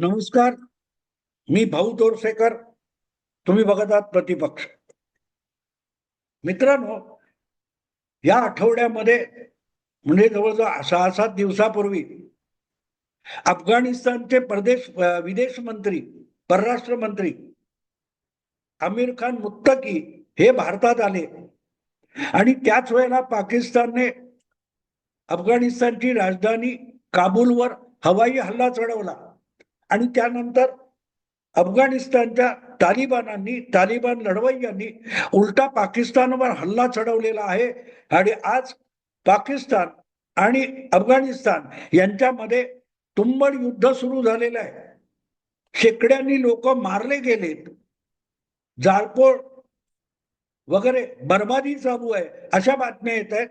नमस्कार मी भाऊ तोरसेकर तुम्ही बघत आहात प्रतिपक्ष. मित्रांनो या आठवड्यामध्ये म्हणजे जवळजवळ सहा सात दिवसापूर्वी अफगाणिस्तानचे प्रदेश विदेश मंत्री परराष्ट्र मंत्री आमिर खान मुत्तकी हे भारतात आले. आणि त्याच वेळेला पाकिस्तानने अफगाणिस्तानची राजधानी काबूलवर हवाई हल्ला चढवला. आणि त्यानंतर अफगाणिस्तानच्या तालिबानांनी तालिबान लढवय्यांनी उलटा पाकिस्तानवर हल्ला चढवलेला आहे. आणि आज पाकिस्तान आणि अफगाणिस्तान यांच्यामध्ये तुंबड युद्ध सुरू झालेलं आहे. शेकड्यांनी लोक मारले गेलेत. जाळपोळ वगैरे बर्बादी चालू आहे अशा बातम्या येत आहेत.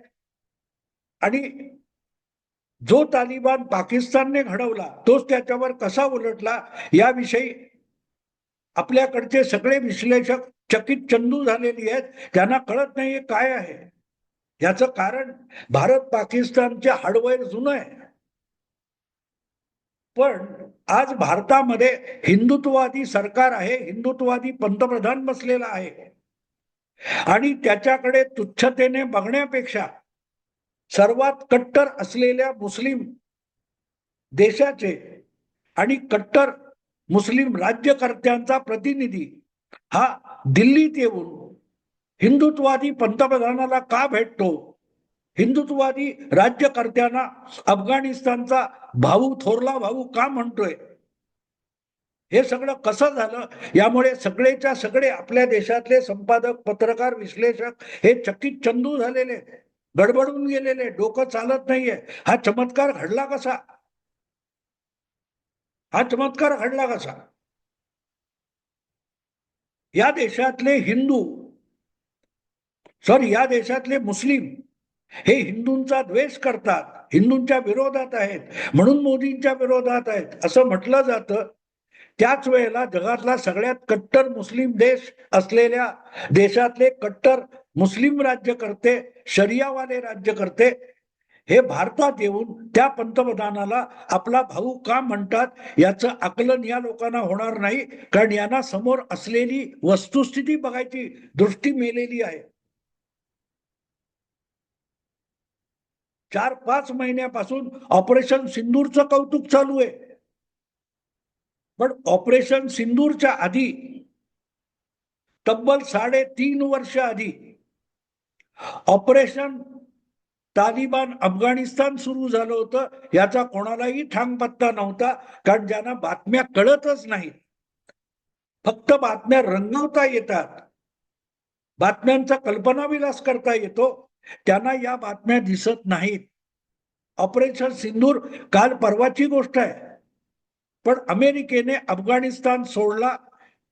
आणि जो तालिबान पाकिस्तानने घडवला तोच त्याच्यावर कसा उलटला याविषयी आपल्याकडचे सगळे विश्लेषक चकित चंदू झालेली आहेत. त्यांना कळत नाहीये काय आहे. याचं कारण भारत पाकिस्तानचे हाडवैर जुनं आहे. पण आज भारतामध्ये हिंदुत्ववादी सरकार आहे. हिंदुत्ववादी पंतप्रधान बसलेला आहे. आणि त्याच्याकडे तुच्छतेने बघण्यापेक्षा सर्वात कट्टर असलेल्या मुस्लिम देशाचे आणि कट्टर मुस्लिम राज्यकर्त्यांचा प्रतिनिधी हा दिल्लीत येऊन हिंदुत्ववादी पंतप्रधानाला का भेटतो? हिंदुत्ववादी राज्यकर्त्यांना अफगाणिस्तानचा भाऊ थोरला भाऊ का म्हणतोय? हे सगळं कसं झालं? यामुळे सगळेच्या सगळे आपल्या देशातले संपादक पत्रकार विश्लेषक हे चकित चंदू झालेले. आहेत. गडबडून गेलेले डोकं चालत नाहीये. हा चमत्कार घडला कसा? हा चमत्कार घडला कसा? या देशातले हिंदू सॉरी या देशातले मुस्लिम हे हिंदूंचा द्वेष करतात हिंदूंच्या विरोधात आहेत म्हणून मोदींच्या विरोधात आहेत असं म्हटलं जातं. त्याच वेळेला जगातला सगळ्यात कट्टर मुस्लिम देश असलेल्या देशातले कट्टर मुस्लिम राज्य करते शरियावाले राज्य करते हे भारतात येऊन त्या पंतप्रधानाला आपला भाऊ का म्हणतात याचं आकलन या लोकांना होणार नाही कारण यांना समोर असलेली वस्तुस्थिती बघायची दृष्टी मेलेली आहे. चार पाच महिन्यापासून ऑपरेशन सिंदूरचं कौतुक चालू आहे. पण ऑपरेशन सिंदूरच्या आधी तब्बल साडेतीन वर्ष आधी ऑपरेशन तालिबान अफगाणिस्तान सुरू झालं होतं. याचा कोणालाही ठांग पत्ता नव्हता कारण ज्यांना बातम्या कळतच नाहीत. फक्त बातम्या रंगवता येतात. बातम्यांचा कल्पनाविलास करता येतो. त्यांना या बातम्या दिसत नाहीत. ऑपरेशन सिंदूर काल परवाची गोष्ट आहे. पण अमेरिकेने अफगाणिस्तान सोडला.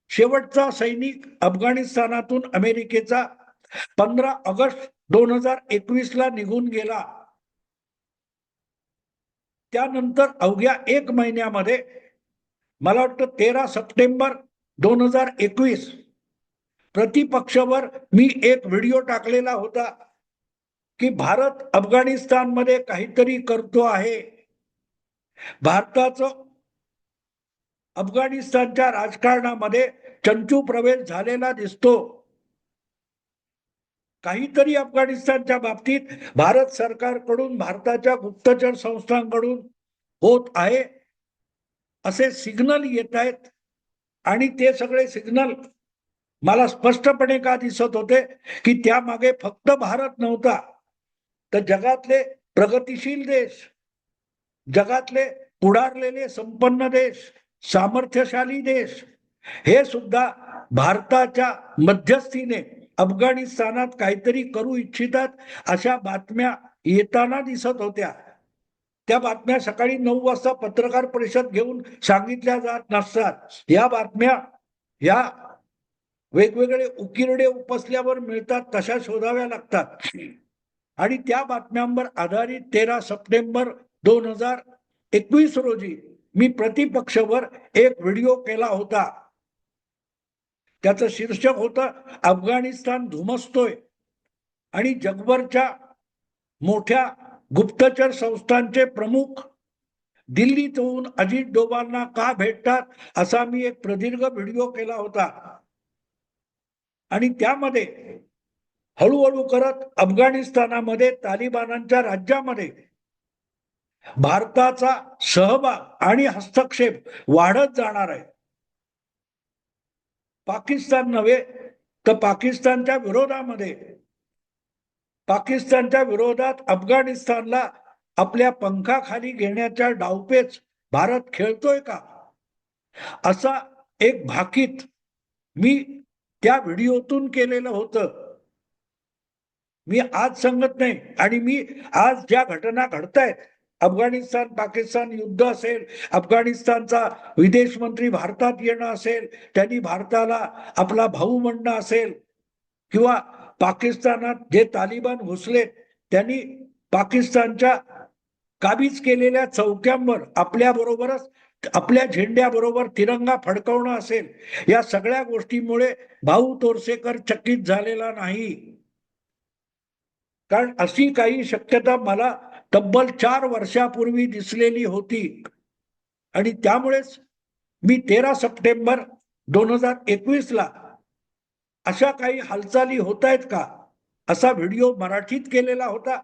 शेवटचा सैनिक अफगाणिस्तानातून अमेरिकेचा पंधरा ऑगस्ट दोन हजार एकवीस ला निघून गेला. त्यानंतर अवघ्या एक महिन्यामध्ये मला वाटतं तेरा सप्टेंबर दोन हजार एकवीस प्रतिपक्षवर मी एक व्हिडिओ टाकलेला होता की भारत अफगाणिस्तानमध्ये काहीतरी करतो आहे. भारताचं अफगाणिस्तानच्या राजकारणामध्ये चंचू प्रवेश झालेला दिसतो. काहीतरी अफगाणिस्तानच्या बाबतीत भारत सरकारकडून भारताच्या गुप्तचर संस्थांकडून होत आहे. असे सिग्नल येत आहेत. आणि ते सगळे सिग्नल मला स्पष्टपणे का दिसत होते? की त्यामागे फक्त भारत नव्हता. तर जगातले प्रगतीशील देश जगातले पुढारलेले संपन्न देश सामर्थ्यशाली देश हे सुद्धा भारताच्या मध्यस्थीने अफगाणिस्तानात काहीतरी करू इच्छितात अशा बातम्या येताना दिसत होत्या. त्या बातम्या सकाळी नऊ वाजता पत्रकार परिषद घेऊन सांगितल्या जात नसतात. या बातम्या या वेगवेगळे उकिरडे उपसल्यावर मिळतात तशा शोधाव्या लागतात. आणि त्या बातम्यांवर आधारित तेरा सप्टेंबर दोन हजार एकवीस रोजी मी प्रतिपक्षवर एक व्हिडिओ केला होता. त्याचं शीर्षक होतं अफगाणिस्तान धुमसतोय. आणि जगभरच्या मोठ्या गुप्तचर संस्थांचे प्रमुख दिल्लीतून अजित डोबांना का भेटतात असा मी एक प्रदीर्घ व्हिडिओ केला होता. आणि त्यामध्ये हळूहळू करत अफगाणिस्तानामध्ये तालिबानांच्या राज्यामध्ये भारताचा सहभाग आणि हस्तक्षेप वाढत जाणार आहे. पाकिस्तान नव्हे तर पाकिस्तानच्या विरोधामध्ये पाकिस्तानच्या विरोधात अफगाणिस्तानला आपल्या पंखाखाली घेण्याच्या डावपेच भारत खेळतोय का? असा एक भाकीत मी त्या व्हिडिओतून केलेलं होतं. मी आज सांगत नाही आणि मी आज ज्या घटना घडतायत अफगाणिस्तान पाकिस्तान युद्ध असेल अफगाणिस्तानचा विदेश मंत्री भारतात येणं असेल त्यांनी भारताला आपला भाऊ म्हणणं असेल किंवा पाकिस्तानात जे तालिबान घुसलेत त्यांनी पाकिस्तानच्या काबीज केलेल्या चौक्यांवर आपल्या बरोबरच आपल्या झेंड्याबरोबर तिरंगा फडकवणं असेल या सगळ्या गोष्टीमुळे भाऊ तोरसेकर चकित झालेला नाही. कारण अशी काही शक्यता मला तब्बल चार वर्षापूर्वी दिसलेली होती. आणि त्यामुळेच मी तेरा सप्टेंबर दोन हजार एकवीस ला अशा काही हालचाली होत आहेत का? असा व्हिडिओ मराठीत केलेला होता.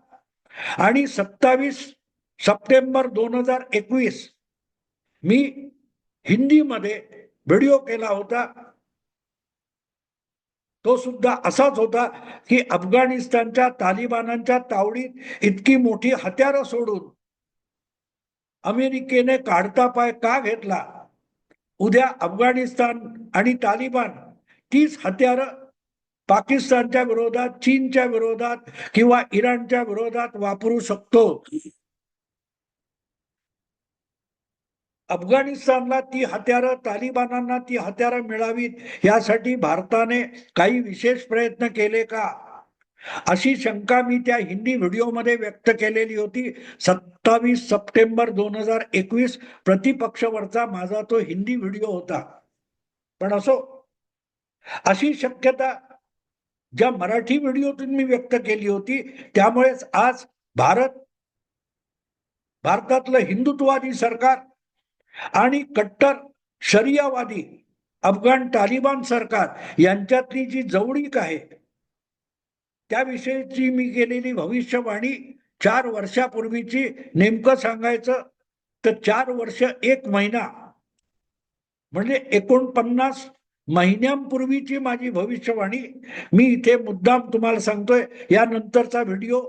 आणि सत्तावीस सप्टेंबर दोन हजार एकवीस मी हिंदीमध्ये व्हिडिओ केला होता. तो सुद्धा असाच होता की अफगाणिस्तानच्या तालिबानांच्या तावडीत इतकी मोठी हत्यारं सोडून अमेरिकेने काढता पाय का घेतला? उद्या अफगाणिस्तान आणि तालिबान तीच हत्यारं पाकिस्तानच्या विरोधात चीनच्या विरोधात किंवा इराणच्या विरोधात वापरू शकतो. अफगाणिस्तानला ती हत्यारं तालिबानांना ती हत्यारं मिळावीत यासाठी भारताने काही विशेष प्रयत्न केले का? अशी शंका मी त्या हिंदी व्हिडिओमध्ये व्यक्त केलेली होती. सत्तावीस सप्टेंबर दोन हजार एकवीस प्रतिपक्षवरचा माझा तो हिंदी व्हिडिओ होता. पण असो. अशी शक्यता ज्या मराठी व्हिडिओतून मी व्यक्त केली होती त्यामुळेच आज भारत भारतातलं हिंदुत्ववादी सरकार आणि कट्टर शरियावादी अफगाण तालिबान सरकार यांच्यातली जी जवळीक आहे त्याविषयीची मी केलेली भविष्यवाणी चार वर्षापूर्वीची नेमकं सांगायचं तर चार वर्ष एक महिना. म्हणजे एकोणपन्नास महिन्यांपूर्वीची माझी भविष्यवाणी. मी इथे मुद्दाम तुम्हाला सांगतोय यानंतरचा व्हिडिओ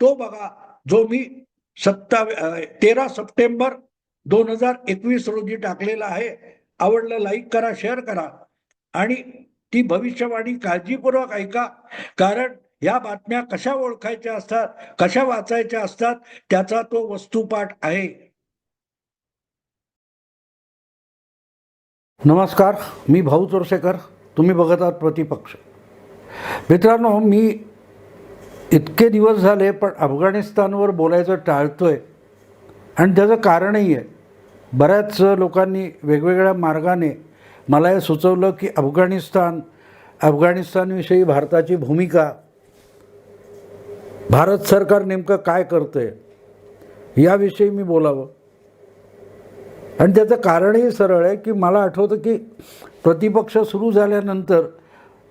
तो बघा जो मी सत्ता तेरा सप्टेंबर दोन हजार एकवीस रोजी टाकलेला आहे. आवडलं लाईक करा शेअर करा. आणि ती भविष्यवाणी काळजीपूर्वक ऐका. कारण या बातम्या कशा ओळखायच्या असतात कशा वाचायच्या असतात त्याचा तो वस्तुपाठ आहे. नमस्कार मी भाऊ चोरसेकर तुम्ही बघत आहात प्रतिपक्ष. मित्रांनो मी इतके दिवस झाले पण अफगाणिस्तानवर बोलायचं टाळतोय. आणि त्याचं कारणही आहे. बऱ्याच लोकांनी वेगवेगळ्या मार्गाने मला हे सुचवलं की अफगाणिस्तान अफगाणिस्तानविषयी भारताची भूमिका भारत सरकार नेमकं काय करतं आहे याविषयी मी बोलावं. आणि त्याचं कारणही सरळ आहे की मला आठवतं की प्रतिपक्ष सुरू झाल्यानंतर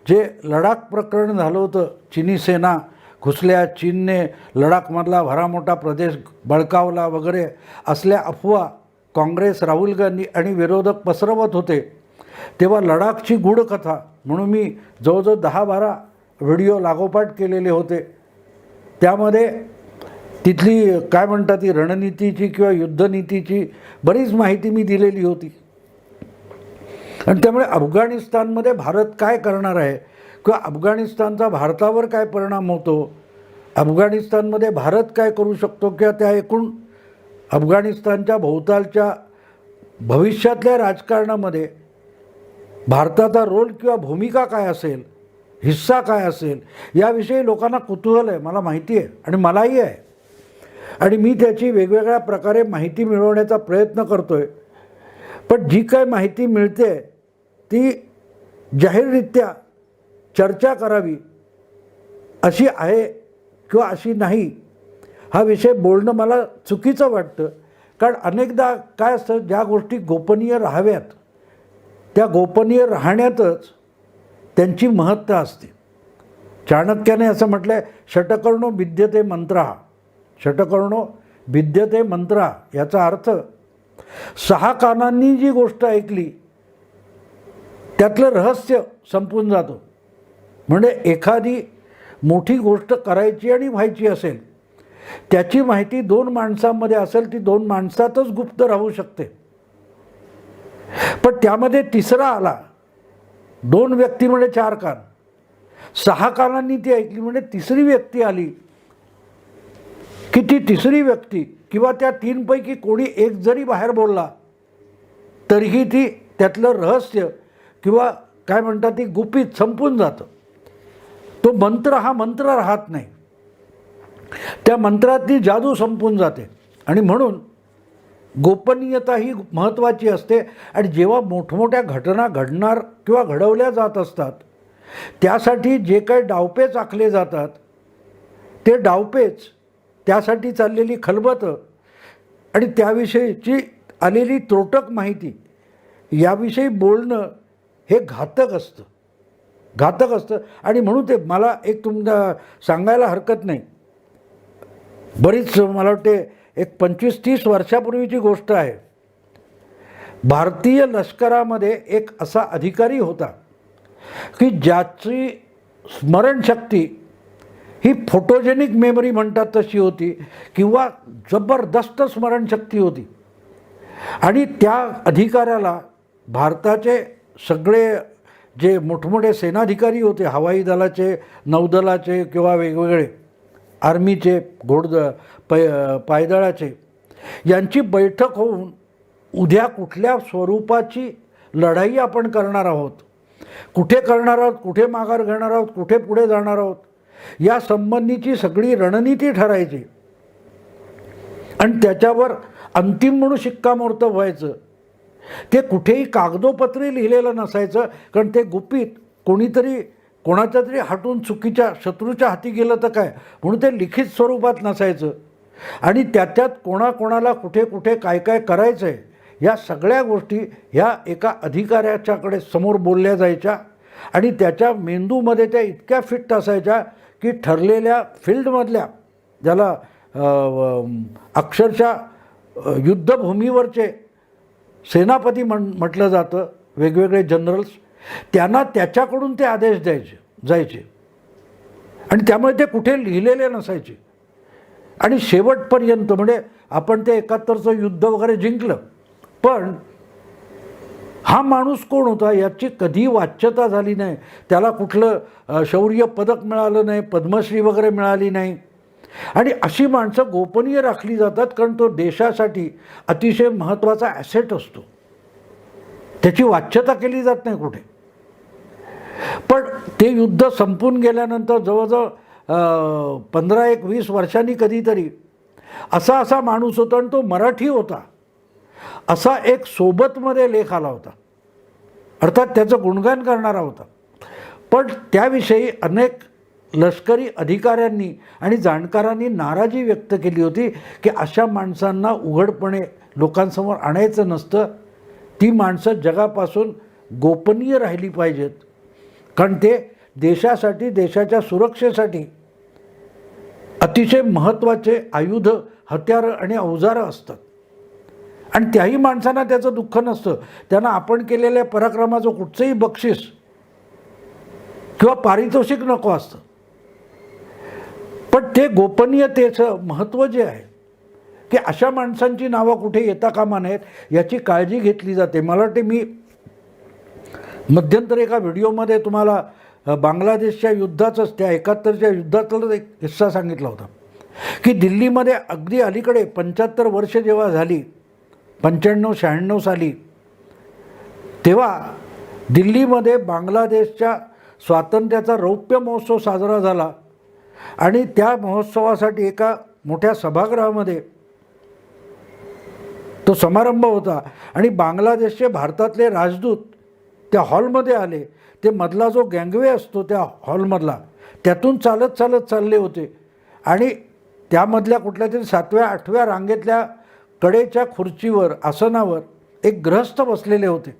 जे लडाख प्रकरण झालं होतं चिनी सेना घुसल्या चीनने लडाखमधला भरामोठा प्रदेश बळकावला वगैरे असल्या अफवा काँग्रेस राहुल गांधी आणि विरोधक पसरवत होते. तेव्हा लडाखची गूढकथा म्हणून मी जवळजवळ दहा बारा व्हिडिओ लागोपाठ केलेले होते. त्यामध्ये तिथली काय म्हणतात ती रणनीतीची किंवा युद्धनीतीची बरीच माहिती मी दिलेली होती. आणि त्यामुळे अफगाणिस्तानमध्ये भारत काय करणार आहे किंवा अफगाणिस्तानचा भारतावर काय परिणाम होतो? अफगाणिस्तानमध्ये भारत काय करू शकतो किंवा त्या एकूण अफगाणिस्तानच्या भोवतालच्या भविष्यातल्या राजकारणामध्ये भारताचा रोल किंवा भूमिका काय असेल हिस्सा काय असेल याविषयी लोकांना कुतूहल आहे मला माहिती आहे आणि मलाही आहे. आणि मी त्याची वेगवेगळ्या प्रकारे माहिती मिळवण्याचा प्रयत्न करतो आहे पण जी काय माहिती मिळते ती जाहीररित्या चर्चा करावी अशी आहे किंवा अशी नाही हा विषय बोलणं मला चुकीचं वाटतं. कारण अनेकदा काय असतं ज्या गोष्टी गोपनीय राहाव्यात त्या गोपनीय राहण्यातच त्यांची महत्ता असते. चाणक्याने असं म्हटलं आहे षटकर्णो विद्यते मंत्रा. षटकर्णो विद्यते मंत्रा याचा अर्थ सहा कानांनी जी गोष्ट ऐकली त्यातलं रहस्य संपून जातं. म्हणजे एखादी मोठी गोष्ट करायची आणि व्हायची असेल त्याची माहिती दोन माणसांमध्ये असेल ती दोन माणसातच गुप्त राहू शकते. पण त्यामध्ये तिसरा आला दोन व्यक्ती म्हणजे चार कान. सहा कानांनी ती ऐकली म्हणजे तिसरी व्यक्ती आली. की ती तिसरी व्यक्ती किंवा त्या तीनपैकी कोणी एक जरी बाहेर बोलला तरीही ती त्यातलं रहस्य किंवा काय म्हणतात ती गुपित संपून जातं. तो मंत्र हा मंत्र राहत नाही. त्या मंत्रातली जादू संपून जाते. आणि म्हणून गोपनीयता ही महत्त्वाची असते. आणि जेव्हा मोठमोठ्या घटना घडणार किंवा घडवल्या जात असतात त्यासाठी जे काही डावपेच आखले जातात ते डावपेच त्यासाठी चाललेली खलबतं आणि त्याविषयीची आलेली त्रोटक माहिती याविषयी बोलणं हे घातक असतं. घातक असतं. आणि म्हणून ते मला एक तुमच्या सांगायला हरकत नाही. बरीच मला वाटते एक पंचवीस तीस वर्षापूर्वीची गोष्ट आहे. भारतीय लष्करामध्ये एक असा अधिकारी होता की ज्याची स्मरणशक्ती ही फोटोजेनिक मेमरी म्हणतात तशी होती किंवा जबरदस्त स्मरणशक्ती होती. आणि त्या अधिकाऱ्याला भारताचे सगळे जे मोठमोठे सेनाधिकारी होते हवाई दलाचे नौदलाचे किंवा वेगवेगळे आर्मीचे घोडद पै पायदळाचे. यांची बैठक होऊन उद्या कुठल्या स्वरूपाची लढाई आपण करणार आहोत? कुठे करणार आहोत? कुठे माघार घेणार आहोत? कुठे पुढे जाणार आहोत? या संबंधीची सगळी रणनीती ठरायची. आणि त्याच्यावर अंतिम म्हणून शिक्कामोर्तब व्हायचं. ते कुठेही कागदोपत्री लिहिलेलं नसायचं कारण ते गुपित कोणीतरी कोणाच्या तरी हाटून चुकीच्या शत्रूच्या हाती गेलं तर काय? म्हणून ते लिखित स्वरूपात नसायचं. आणि त्याच्यात कोणाकोणाला कुठे कुठे काय काय करायचं आहे या सगळ्या गोष्टी ह्या एका अधिकाऱ्याच्याकडे समोर बोलल्या जायच्या. आणि त्याच्या मेंदूमध्ये त्या इतक्या फिट असायच्या की ठरलेल्या फील्डमधल्या ज्याला अक्षरशः युद्धभूमीवरचे सेनापती म्हण म्हटलं जातं वेगवेगळे जनरल्स त्यांना त्याच्याकडून ते आदेश द्यायचे जायचे. आणि त्यामुळे ते कुठे लिहिलेले नसायचे. आणि शेवटपर्यंत म्हणजे आपण ते एकाहत्तरचं युद्ध वगैरे जिंकलं. पण हा माणूस कोण होता? याची कधी वाच्यता झाली नाही. त्याला कुठलं शौर्य पदक मिळालं नाही पद्मश्री वगैरे मिळाली नाही. आणि अशी माणसं गोपनीय राखली जातात कारण तो देशासाठी अतिशय महत्त्वाचा ॲसेट असतो. त्याची वाच्यता केली जात नाही कुठे. पण ते युद्ध संपून गेल्यानंतर जवळजवळ पंधरा एक वीस वर्षांनी कधीतरी असा असा माणूस होता आणि तो मराठी होता. असा एक सोबतमध्ये लेख आला होता. अर्थात त्याचं गुणगान करणारा होता. पण त्याविषयी अनेक लष्करी अधिकाऱ्यांनी आणि जाणकारांनी नाराजी व्यक्त केली होती की अशा माणसांना उघडपणे लोकांसमोर आणायचं नसतं. ती माणसं जगापासून गोपनीय राहिली पाहिजेत. कारण ते देशासाठी देशाच्या सुरक्षेसाठी अतिशय महत्त्वाचे आयुध हत्यारं आणि अवजारं असतात. आणि त्याही माणसांना त्याचं दुःख नसतं. त्यांना आपण केलेल्या पराक्रमाचं कुठचंही बक्षीस किंवा पारितोषिक नको असतं. पण ते गोपनीयतेचं महत्त्व जे आहे की अशा माणसांची नावं कुठे येता कामा नयेत याची काळजी घेतली जाते. मला वाटते मी मध्यंतरी एका व्हिडिओमध्ये तुम्हाला बांगलादेशच्या युद्धाचंच त्या एकाहत्तरच्या युद्धातलाच एक किस्सा सांगितला होता. की दिल्लीमध्ये अगदी अलीकडे पंच्याहत्तर वर्ष जेव्हा झाली पंच्याण्णव शहाण्णव साली तेव्हा दिल्लीमध्ये बांगलादेशच्या स्वातंत्र्याचा रौप्य महोत्सव साजरा झाला. आणि त्या महोत्सवासाठी एका मोठ्या सभागृहामध्ये तो समारंभ होता. आणि बांगलादेशचे भारतातले राजदूत त्या हॉलमध्ये आले. ते मधला जो गँगवे असतो त्या हॉलमधला त्यातून चालत चालत चालले होते. आणि त्यामधल्या कुठल्या तरी सातव्या आठव्या रांगेतल्या कडेच्या खुर्चीवर आसनावर एक ग्रहस्थ बसलेले होते.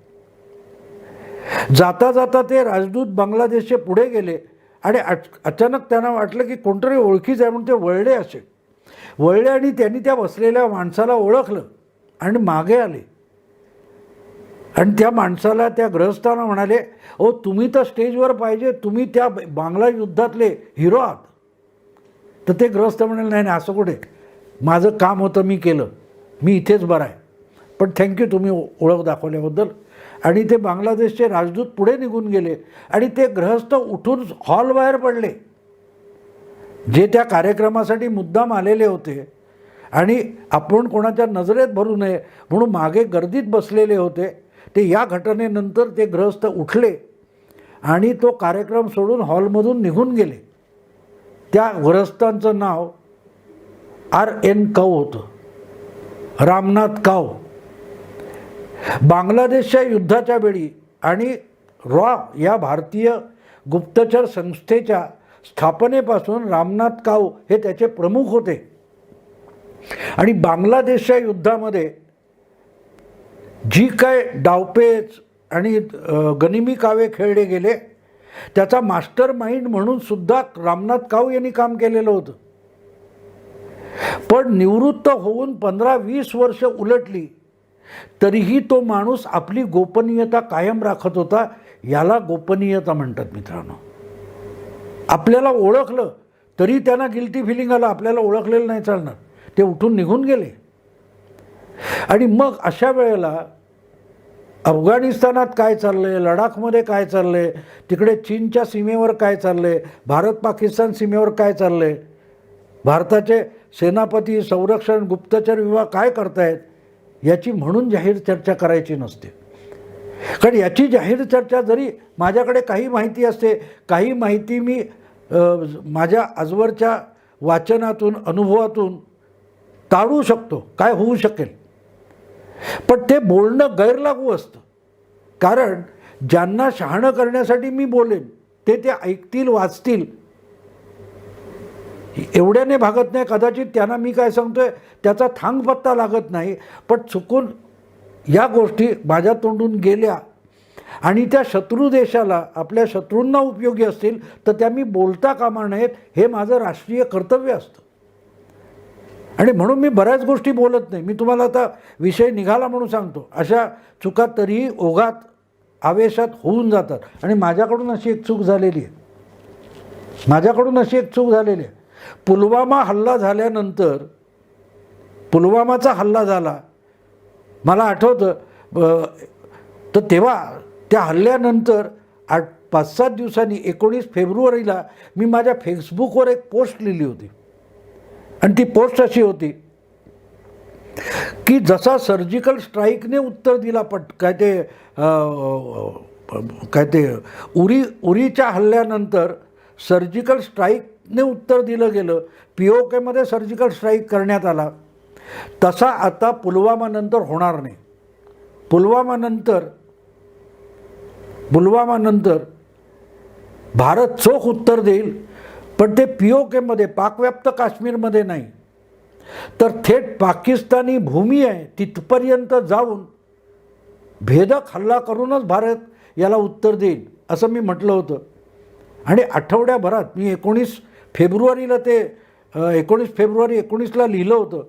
जाता जाता ते राजदूत बांगलादेशचे पुढे गेले आणि अच- अचानक त्यांना वाटलं की कोणतरी ओळखीच आहे म्हणून ते वळले असे. वळले आणि त्यांनी त्या बसलेल्या माणसाला ओळखलं आणि मागे आले. आणि त्या माणसाला त्या ग्रहस्थाला म्हणाले ओ तुम्ही तर स्टेजवर पाहिजे तुम्ही त्या बांगला युद्धातले हिरो आहात. तर ते ग्रहस्थ म्हणाले नाही नाही असं कुठे? माझं काम होतं मी केलं. मी इथेच बरं आहे. पण थँक्यू तुम्ही ओळख दाखवल्याबद्दल. आणि ते बांगलादेशचे राजदूत पुढे निघून गेले आणि ते ग्रहस्थ उठून हॉलबाहेर पडले जे त्या कार्यक्रमासाठी मुद्दाम आलेले होते. आणि आपण कोणाच्या नजरेत भरू नये म्हणून मागे गर्दीत बसलेले होते. ते या घटनेनंतर ते ग्रहस्थ उठले आणि तो कार्यक्रम सोडून हॉलमधून निघून गेले. त्या ग्रहस्थांचं नाव आर एन कौ होतं. रामनाथ काव बांगलादेशच्या युद्धाच्या वेळी आणि रॉ या भारतीय गुप्तचर संस्थेच्या स्थापनेपासून रामनाथ काव हे त्याचे प्रमुख होते. आणि बांगलादेशच्या युद्धामध्ये जी काय डावपेच आणि गनिमी कावे खेळले गेले त्याचा मास्टर माइंड म्हणून सुद्धा रामनाथ काव यांनी काम केलेलं होतं. पण निवृत्त होऊन पंधरा वीस वर्ष उलटली तरीही तो माणूस आपली गोपनीयता कायम राखत होता याला गोपनीयता म्हणतात मित्रांनो. आपल्याला ओळखलं तरी त्यांना गिल्टी फिलिंग आलं आपल्याला ओळखलेलं नाही चालणार. ते उठून निघून गेले. आणि मग अशा वेळेला अफगाणिस्तानात काय चाललं आहे लडाखमध्ये काय चाललं आहे तिकडे चीनच्या सीमेवर काय चाललं आहे भारत पाकिस्तान सीमेवर काय चाललं आहे भारताचे सेनापती संरक्षण गुप्तचर विभाग काय करतायत याची म्हणून जाहीर चर्चा करायची नसते. कारण याची जाहीर चर्चा जरी माझ्याकडे काही माहिती असते काही माहिती मी माझ्या आजवरच्या वाचनातून अनुभवातून टाळू शकतो. काय होऊ शकेल? पण ते बोलणं गैरलागू असतं. कारण ज्यांना शहाणं करण्यासाठी मी बोलेन ते ते ऐकतील वाचतील. एवढ्याने भागत नाही कदाचित त्यांना मी काय सांगतोय त्याचा थांग पत्ता लागत नाही पण चुकून या गोष्टी माझ्या तोंडून गेल्या. आणि त्या शत्रू देशाला आपल्या शत्रूंना उपयोगी असतील तर त्या मी बोलता कामा नयेत हे माझं राष्ट्रीय कर्तव्य असतं. आणि म्हणून मी बऱ्याच गोष्टी बोलत नाही. मी तुम्हाला आता विषय निघाला म्हणून सांगतो. अशा चुका तरीही ओघात आवेशात होऊन जातात. आणि माझ्याकडून अशी एक चूक झालेली आहे. माझ्याकडून अशी एक चूक झालेली आहे. पुलवामा हल्ला झाल्यानंतर पुलवामाचा हल्ला झाला. मला आठवतं तर तेव्हा त्या हल्ल्यानंतर आठ पाच सात दिवसांनी एकोणीस फेब्रुवारीला मी माझ्या फेसबुकवर एक पोस्ट लिहिली होती. आणि ती पोस्ट अशी होती की जसा सर्जिकल स्ट्राईकने उत्तर दिला पट काय ते काय ते उरी उरीच्या हल्ल्यानंतर सर्जिकल स्ट्राईकने उत्तर दिलं गेलं. पी ओ केमध्ये सर्जिकल स्ट्राईक करण्यात आला. तसा आता पुलवामानंतर होणार नाही. पुलवामानंतर पुलवामानंतर भारत चोख उत्तर देईल. पण ते पी ओ केमध्ये पाकव्याप्त काश्मीरमध्ये नाही. तर थेट पाकिस्तानी भूमी आहे तिथपर्यंत जाऊन भेदक हल्ला करूनच भारत याला उत्तर देईल असं मी म्हटलं होतं. आणि आठवड्याभरात मी एकोणीस फेब्रुवारीला ते एकोणीस फेब्रुवारी एकोणीसला लिहिलं होतं.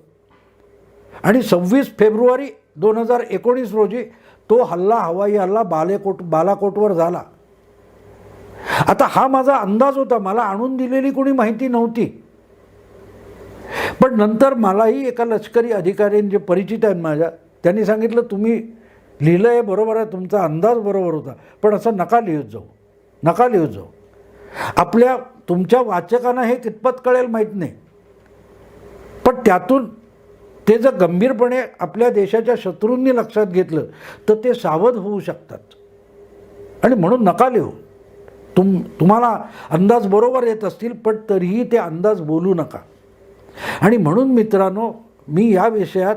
आणि सव्वीस फेब्रुवारी दोन हजार एकोणीस रोजी तो हल्ला हवाई हल्ला बालेकोट बालाकोटवर झाला. आता हा माझा अंदाज होता. मला आणून दिलेली कोणी माहिती नव्हती. पण नंतर मलाही एका लष्करी अधिकाऱ्यांनी जे परिचित आहेत माझ्या त्यांनी सांगितलं तुम्ही लिहिलं आहे बरोबर आहे तुमचा अंदाज बरोबर होता. पण असं नका लिहित जाऊ. नका लिहित जाऊ. आपल्या तुमच्या वाचकांना हे कितपत कळेल माहीत नाही. पण त्यातून ते जर गंभीरपणे आपल्या देशाच्या शत्रूंनी लक्षात घेतलं तर ते सावध होऊ शकतात. आणि म्हणून नका लिहू. तुम तुम्हाला अंदाज बरोबर येत असतील पण तरीही ते अंदाज बोलू नका. आणि म्हणून मित्रांनो मी या विषयात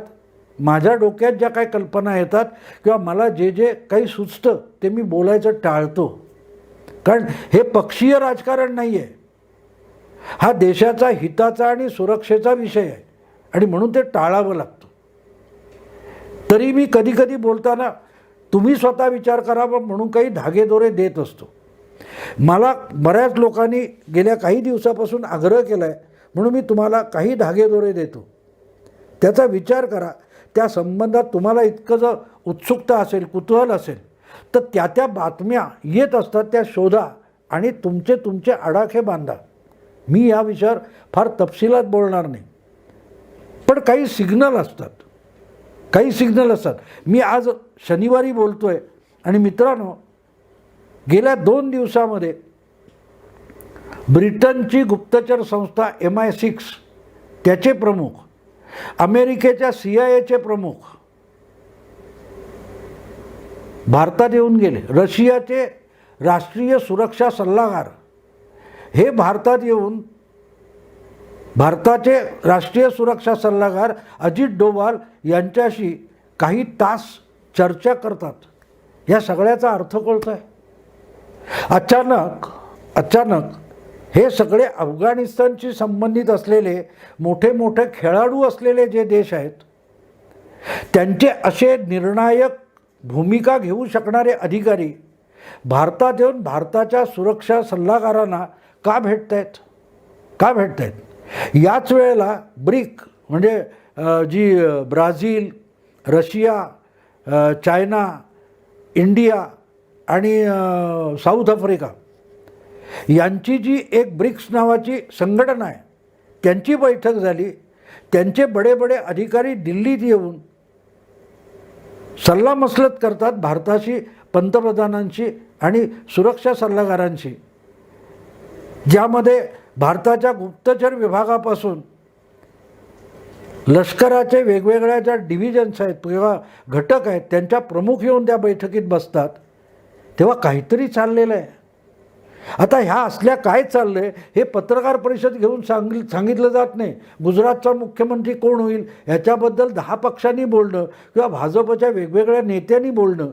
माझ्या डोक्यात ज्या काही कल्पना येतात किंवा मला जे जे काही सुचतं ते मी बोलायचं टाळतो. कारण हे पक्षीय राजकारण नाही आहे हा देशाचा हिताचा आणि सुरक्षेचा विषय आहे. आणि म्हणून ते टाळावं लागतं. तरी मी कधीकधी बोलताना तुम्ही स्वतः विचार करावा म्हणून काही धागेदोरे देत असतो. मला बऱ्याच लोकांनी गेल्या काही दिवसापासून आग्रह केला आहे म्हणून मी तुम्हाला काही धागेदोरे देतो. त्याचा विचार करा. त्या संबंधात तुम्हाला इतकं जर उत्सुकता असेल कुतूहल असेल तर त्या त्या बातम्या येत असतात त्या शोधा आणि तुमचे तुमचे आडाखे बांधा. मी या विषयावर फार तपशिलात बोलणार नाही. पण काही सिग्नल असतात. काही सिग्नल असतात. मी आज शनिवारी बोलतो आहे आणि मित्रांनो गेल्या दोन दिवसामध्ये ब्रिटनची गुप्तचर संस्था एम आय सिक्स त्याचे प्रमुख अमेरिकेच्या सी आय एचे प्रमुख भारतात येऊन गेले. रशियाचे राष्ट्रीय सुरक्षा सल्लागार हे भारतात येऊन भारताचे राष्ट्रीय सुरक्षा सल्लागार अजित डोवाल यांच्याशी काही तास चर्चा करतात. या सगळ्याचा अर्थ कळतो आहे अचानक अचानक हे सगळे अफगाणिस्तानशी संबंधित असलेले मोठे मोठे खेळाडू असलेले जे देश आहेत त्यांचे असे निर्णायक भूमिका घेऊ शकणारे अधिकारी भारतात येऊन भारताच्या सुरक्षा सल्लागारांना का भेटत आहेत का भेटत आहेत याच वेळेला ब्रिक म्हणजे जी ब्राझील रशिया चायना इंडिया आणि साऊथ आफ्रिका यांची जी एक ब्रिक्स नावाची संघटना आहे त्यांची बैठक झाली त्यांचे बडे बडे अधिकारी दिल्लीत येऊन सल्लामसलत करतात भारताशी पंतप्रधानांशी आणि सुरक्षा सल्लागारांशी ज्यामध्ये भारताच्या गुप्तचर विभागापासून लष्कराचे वेगवेगळ्या ज्या डिव्हिजन्स आहेत किंवा घटक आहेत त्यांच्या प्रमुख येऊन त्या बैठकीत बसतात. तेव्हा काहीतरी चाललेलं आहे. आता ह्या असल्या काय चाललं आहे हे पत्रकार परिषद घेऊन सांग सांगितलं जात नाही. गुजरातचा मुख्यमंत्री कोण होईल ह्याच्याबद्दल दहा पक्षांनी बोलणं किंवा भाजपच्या वेगवेगळ्या नेत्यांनी बोलणं.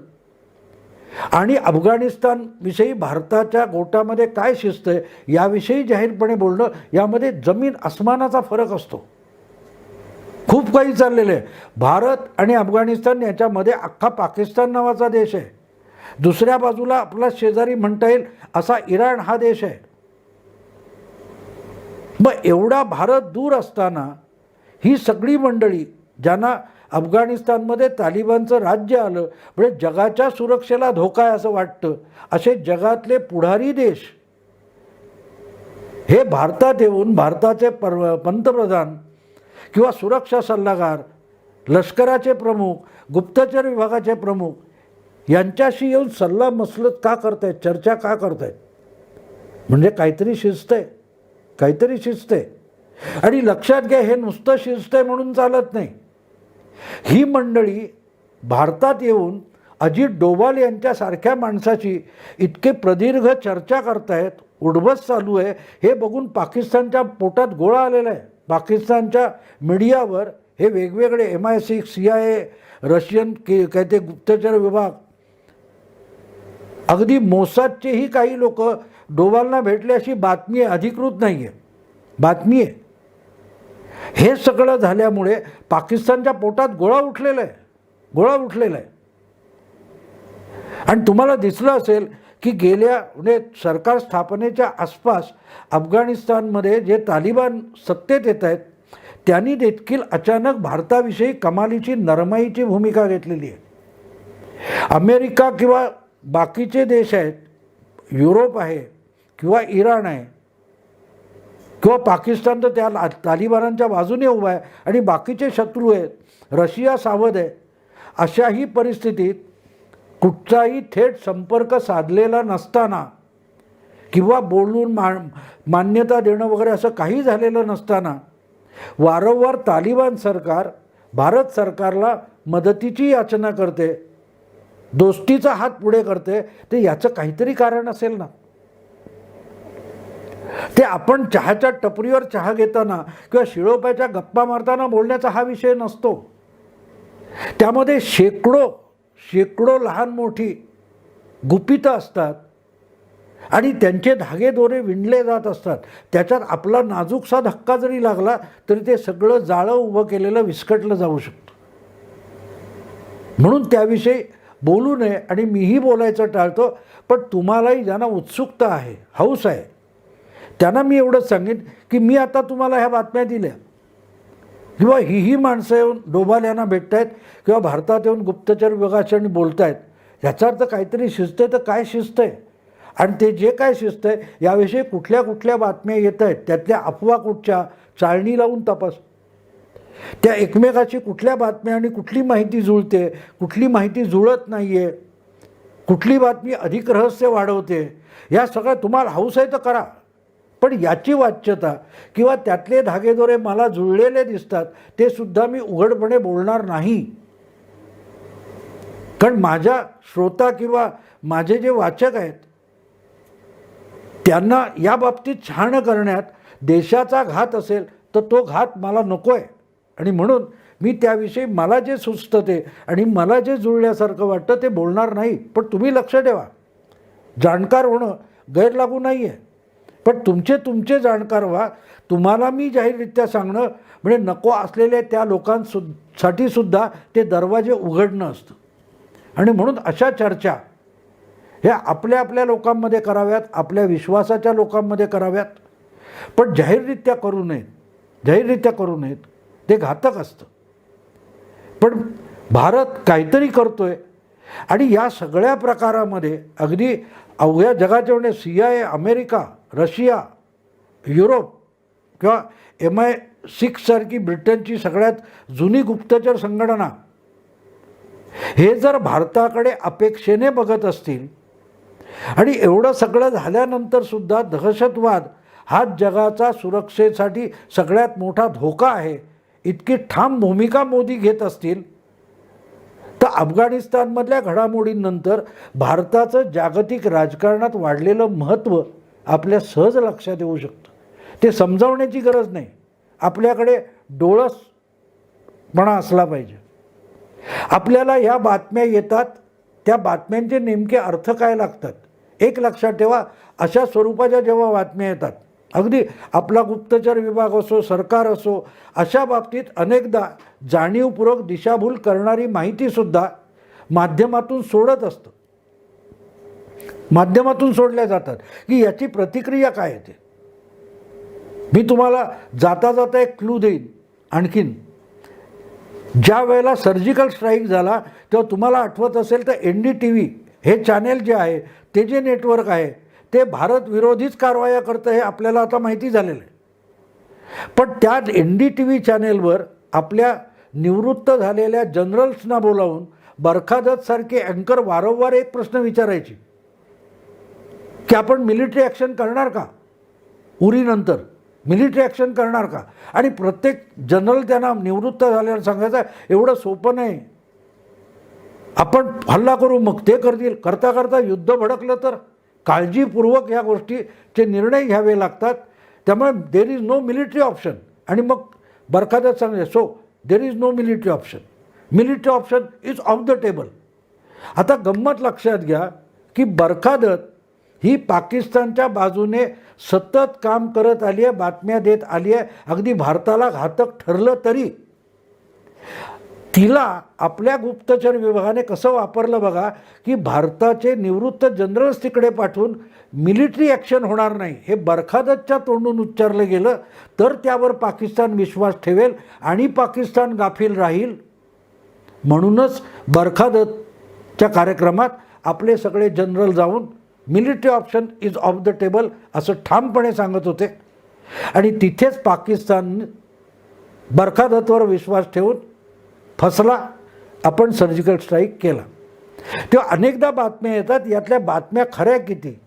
आणि अफगाणिस्तानविषयी भारताच्या गोटामध्ये काय शिस्त आहे याविषयी जाहीरपणे बोलणं यामध्ये जमीन आसमानाचा फरक असतो. खूप काही चाललेलं आहे. भारत आणि अफगाणिस्तान याच्यामध्ये अख्खा पाकिस्तान नावाचा देश आहे. दुसऱ्या बाजूला आपला शेजारी म्हणता येईल असा इराण हा देश आहे. मग एवढा भारत दूर असताना ही सगळी मंडळी ज्यांना अफगाणिस्तानमध्ये तालिबानचं राज्य आलं म्हणजे जगाच्या सुरक्षेला धोका आहे असं वाटतं असे जगातले पुढारी देश हे भारतात येऊन भारताचे पर पंतप्रधान किंवा सुरक्षा सल्लागार लष्कराचे प्रमुख गुप्तचर विभागाचे प्रमुख यांच्याशी येऊन सल्ला मसलत का करतायत चर्चा का करतायत म्हणजे काहीतरी शिस्त आहे काहीतरी शिस्त आहे आणि लक्षात घ्या हे नुसतं शिस्त आहे म्हणून चालत नाही. ही मंडळी भारतात येऊन अजित डोवाल यांच्यासारख्या माणसाची इतके प्रदीर्घ चर्चा करतायत उडबस चालू आहे हे बघून पाकिस्तानच्या पोटात गोळा आलेला आहे. पाकिस्तानच्या मीडियावर हे वेगवेगळे M I six C I A Russian K काय ते गुप्तचर विभाग अगदी मोसादचेही काही लोक डोवालना भेटले अशी बातमी अधिकृत नाही आहे बातमी आहे. हे सगळं झाल्यामुळे पाकिस्तानच्या पोटात गोळा उठलेला आहे गोळा उठलेला आहे आणि तुम्हाला दिसलं असेल की गेल्या म्हणजे सरकार स्थापनेच्या आसपास अफगाणिस्तानमध्ये जे तालिबान सत्तेत येत आहेत त्यांनी देखील अचानक भारताविषयी कमालीची नरमाईची भूमिका घेतलेली आहे. अमेरिका किंवा बाकीचे देश आहेत युरोप आहे किंवा इराण आहे किंवा पाकिस्तान तर त्या ला- तालिबानांच्या बाजूने उभा आहे आणि बाकीचे शत्रू आहेत रशिया सावध आहे. अशाही परिस्थितीत कुठचाही थेट संपर्क साधलेला नसताना किंवा बोलून मा मान्यता देणं वगैरे असं काही झालेलं नसताना वारंवार तालिबान सरकार भारत सरकारला मदतीची याचना करते. दोस्तीचा हात पुढे करते ते याचं काहीतरी कारण असेल ना. ते आपण चहाच्या टपरीवर चहा घेताना किंवा शिळोप्याच्या गप्पा मारताना बोलण्याचा हा विषय नसतो. त्यामध्ये शेकडो शेकडो लहान मोठी गुपितं असतात आणि त्यांचे धागे दोरे विणले जात असतात. त्याच्यात आपला नाजूकसा धक्का जरी लागला तरी ते सगळं जाळं उभं केलेलं विस्कटलं जाऊ शकतं. म्हणून त्याविषयी बोलू नये आणि मीही बोलायचं टाळतो पण तुम्हालाही ज्यांना उत्सुकता आहे हौस आहे त्यांना मी एवढंच सांगेन की मी आता तुम्हाला ह्या बातम्या दिल्या. किंवा ही ही माणसं येऊन डोबाल भेटत आहेत किंवा भारतात येऊन गुप्तचर विभागाच्या बोलत आहेत ह्याचा अर्थ काहीतरी शिस्त आहे तर काय शिस्त आहे आणि ते जे काय शिस्त आहे याविषयी कुठल्या कुठल्या बातम्या येत आहेत त्यातल्या अफवा कुठच्या चाळणी लावून तपास. त्या एकमेकाची कुठल्या बातम्या आणि कुठली माहिती जुळते कुठली माहिती जुळत नाही आहे कुठली बातमी अधिक रहस्य वाढवते या सगळ्या तुम्हाला हौस आहे तर करा. पण याची वाच्यता किंवा त्यातले धागेदोरे मला जुळलेले दिसतात ते सुद्धा मी उघडपणे बोलणार नाही. कारण माझ्या श्रोता किंवा माझे जे वाचक आहेत त्यांना या बाबतीत छान करण्यात देशाचा घात असेल तर तो घात मला नको आहे आणि म्हणून मी त्याविषयी मला जे सुचतं ते आणि मला जे जुळल्यासारखं वाटतं ते बोलणार नाही. पण तुम्ही लक्ष ठेवा. जाणकार होणं गैरलागू नाही आहे पण तुमचे तुमचे जाणकार व्हा. तुम्हाला मी जाहीररित्या सांगणं म्हणजे नको असलेल्या त्या लोकांसु साठी सुद्धा ते दरवाजे उघडणं असतं. आणि म्हणून अशा चर्चा ह्या आपल्या आपल्या लोकांमध्ये कराव्यात आपल्या विश्वासाच्या लोकांमध्ये कराव्यात. पण जाहीररित्या करू नयेत. जाहीररित्या करू नयेत. ते घातक असतं. पण भारत काहीतरी करतोय. आणि या सगळ्या प्रकारामध्ये अगदी अवघ्या जगाच्या म्हणजे C I America Russia Europe किंवा एम आय सिक्ससारखी ब्रिटनची सगळ्यात जुनी गुप्तचर संघटना हे जर भारताकडे अपेक्षेने बघत असतील आणि एवढं सगळं झाल्यानंतर सुद्धा दहशतवाद हा जगाचा सुरक्षेसाठी सगळ्यात मोठा धोका आहे इतकी ठाम भूमिका मोदी घेत असतील तर अफगाणिस्तानमधल्या घडामोडींनंतर भारताचं जागतिक राजकारणात वाढलेलं महत्त्व आपल्या सहज लक्षात येऊ शकतं. ते समजावण्याची गरज नाही. आपल्याकडे डोळसपणा असला पाहिजे. आपल्याला ह्या बातम्या येतात त्या बातम्यांचे नेमके अर्थ काय लागतात एक लक्षात ठेवा अशा स्वरूपाच्या जेव्हा बातम्या येतात अगदी आपला गुप्तचर विभाग असो सरकार असो अशा बाबतीत अनेकदा जाणीवपूर्वक दिशाभूल करणारी माहितीसुद्धा माध्यमातून सोडत असतं. माध्यमातून सोडल्या जातात. की याची प्रतिक्रिया काय येते? मी तुम्हाला जाता जाता एक क्लू देईन. आणखीन ज्या वेळेला सर्जिकल स्ट्राईक झाला तेव्हा तुम्हाला आठवत असेल तर एन डी टी व्ही हे चॅनेल जे आहे ते जे नेटवर्क आहे ते भारत विरोधीच कारवाया करतं हे आपल्याला आता माहिती झालेलं आहे. पण त्या एन डी टी व्ही चॅनेलवर आपल्या निवृत्त झालेल्या जनरल्सना बोलावून बरखादतसारखे अँकर वारंवार एक प्रश्न विचारायचे. की आपण मिलिटरी ॲक्शन करणार का? उरीनंतर मिलिटरी ॲक्शन करणार का? आणि प्रत्येक जनरल त्यांना निवृत्त झाल्यावर सांगायचं एवढं सोपं नाही. आपण हल्ला करू मग ते करतील. करता करता युद्ध भडकलं तर काळजीपूर्वक ह्या गोष्टीचे निर्णय घ्यावे लागतात. त्यामुळे there is no military option आणि मग बरखादत सांगले so there is no military option military option is off the table आता गंमत लक्षात घ्या की बरखादत ही पाकिस्तानच्या बाजूने सतत काम करत आली आहे बातम्या देत आली आहे अगदी भारताला घातक ठरलं तरी तिला आपल्या गुप्तचर विभागाने कसं वापरलं बघा की भारताचे निवृत्त जनरल्स तिकडे पाठवून मिलिटरी ॲक्शन होणार नाही. हे बरखादतच्या तोंडून उच्चारलं गेलं तर त्यावर पाकिस्तान विश्वास ठेवेल आणि पाकिस्तान गाफील राहील. म्हणूनच बरखादतच्या कार्यक्रमात आपले सगळे जनरल जाऊन military option is off the table असं ठामपणे सांगत होते. आणि तिथेच पाकिस्तान बरखादतवर विश्वास ठेवून फसला आपण सर्जिकल स्ट्राईक केला. तेव्हा अनेकदा बातम्या येतात यातल्या बातम्या खऱ्या किती?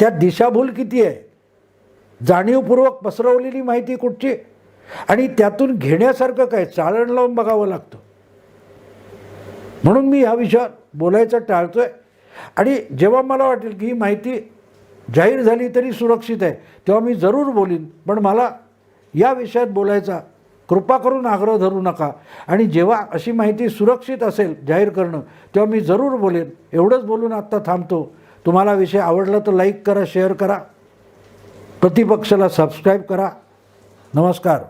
त्यात दिशाभूल किती आहे? जाणीवपूर्वक पसरवलेली माहिती कुठची? आणि त्यातून घेण्यासारखं काय? चाळण लावून बघावं लागतं. म्हणून मी ह्या विषयात बोलायचं टाळतो आहे आणि जेव्हा मला वाटेल की ही माहिती जाहीर झाली तरी सुरक्षित आहे तेव्हा मी जरूर बोलीन. पण मला या विषयात बोलायचा कृपा करून आग्रह धरू नका. आणि जेव्हा अशी माहिती सुरक्षित असेल जाहीर करणं तेव्हा मी जरूर बोलेन. एवढंच बोलून आत्ता थांबतो. तुम्हाला विषय आवडला तर लाईक करा शेअर करा. प्रतिपक्षाला सबस्क्राईब करा. नमस्कार.